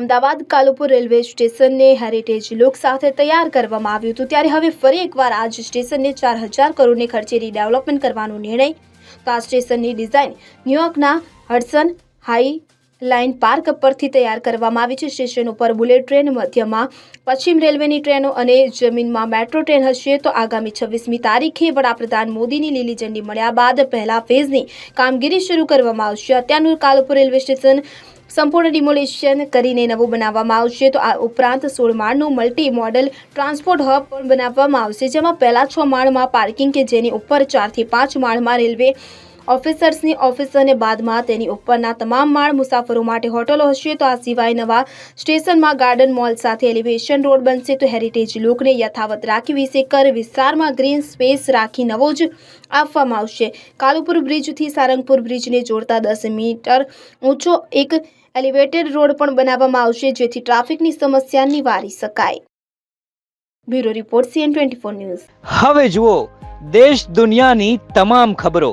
Ahmedabad Kalupur railway સ્ટેશનને heritage look સાથે તૈયાર કરવામાં આવ્યું હતું. ત્યારે હવે ફરી એકવાર આ જ સ્ટેશનને ચાર હજાર કરોડને ખર્ચે રીડેવલપમેન્ટ કરવાનો નિર્ણય. તો આ સ્ટેશનની ડિઝાઇન ન્યુયોર્કના હડસન હાઈ લાઇન પાર્ક પરથી તૈયાર કરવામાં આવી છે. સ્ટેશન ઉપર બુલેટ ટ્રેન, મધ્યમાં પશ્ચિમ રેલવેની ટ્રેનો અને જમીનમાં મેટ્રો ટ્રેન હશે. તો આગામી છવ્વીસમી તારીખે વડાપ્રધાન મોદીની લીલી ઝંડી મળ્યા બાદ પહેલા ફેઝની કામગીરી શરૂ કરવામાં આવશે. અત્યારનું કાલુપુર રેલવે સ્ટેશન સંપૂર્ણ ડિમોલિશન કરીને નવું બનાવવામાં આવશે. તો આ ઉપરાંત સોળ માળનું મલ્ટી મોડલ ટ્રાન્સપોર્ટ હબ પણ બનાવવામાં આવશે, જેમાં પહેલા છ માળમાં પાર્કિંગ કે જેની ઉપર ચારથી પાંચ માળમાં રેલવે ઓફિસર્સની ઓફિસ અને બાદમાં તેની ઉપરના તમામ માળ મુસાફરો માટે હોટલો હશે તો આ સિવાય નવા સ્ટેશનમાં ગાર્ડન મોલ સાથે એલિવેશન રોડ બનશે તો હેરિટેજ લુકને યથાવત રાખી વિશે કર વિસ્તારમાં ગ્રીન સ્પેસ રાખી નવો જ આપવામાં આવશે. કાલુપુર બ્રિજથી સારંગપુર બ્રિજને જોડતા દસ મીટર ઊંચો એક એલિવેટેડ રોડ પણ બનાવવામાં આવશે, જેથી ટ્રાફિકની સમસ્યા નિવારી શકાય. Bureau report CN twenty news. હવે જુઓ, દેશ દુનિયાની તમામ ખબરો.